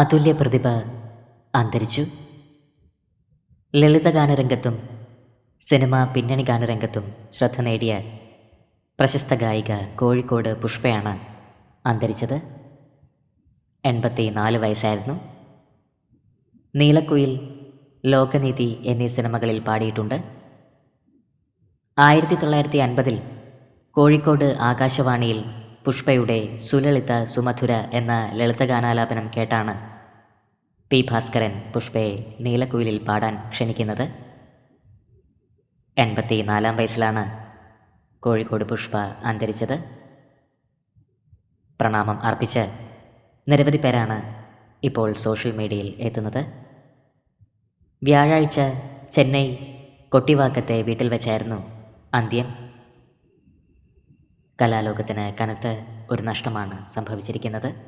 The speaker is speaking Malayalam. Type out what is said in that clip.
അതുല്യ പ്രതിഭ അന്തരിച്ചു. ലളിതഗാനരംഗത്തും സിനിമ പിന്നണി ഗാനരംഗത്തും ശ്രദ്ധ നേടിയ പ്രശസ്ത ഗായിക കോഴിക്കോട് പുഷ്പയാണ് അന്തരിച്ചത്. എൺപത്തി നാല് വയസ്സായിരുന്നു. നീലക്കുയിൽ ലോകനീതി എന്നീ സിനിമകളിൽ പാടിയിട്ടുണ്ട്. ആയിരത്തി തൊള്ളായിരത്തി അൻപതിൽ കോഴിക്കോട് ആകാശവാണിയിൽ പുഷ്പയുടെ സുലളിത സുമധുര എന്ന ലളിതഗാനാലാപനം കേട്ടാണ് പി ഭാസ്കരൻ പുഷ്പയെ നീലക്കുയിലിൽ പാടാൻ ക്ഷണിക്കുന്നത് എൺപത്തി നാലാം വയസ്സിലാണ് കോഴിക്കോട് പുഷ്പ അന്തരിച്ചത്. പ്രണാമം അർപ്പിച്ച് നിരവധി പേരാണ് ഇപ്പോൾ സോഷ്യൽ മീഡിയയിൽ എത്തുന്നത്. വ്യാഴാഴ്ച ചെന്നൈ കൊട്ടിവാക്കത്തെ വീട്ടിൽ വെച്ചായിരുന്നു അന്ത്യം. കലാലോകത്തിന് കനത്ത് ഒരു നഷ്ടമാണ് സംഭവിച്ചിരിക്കുന്നത്.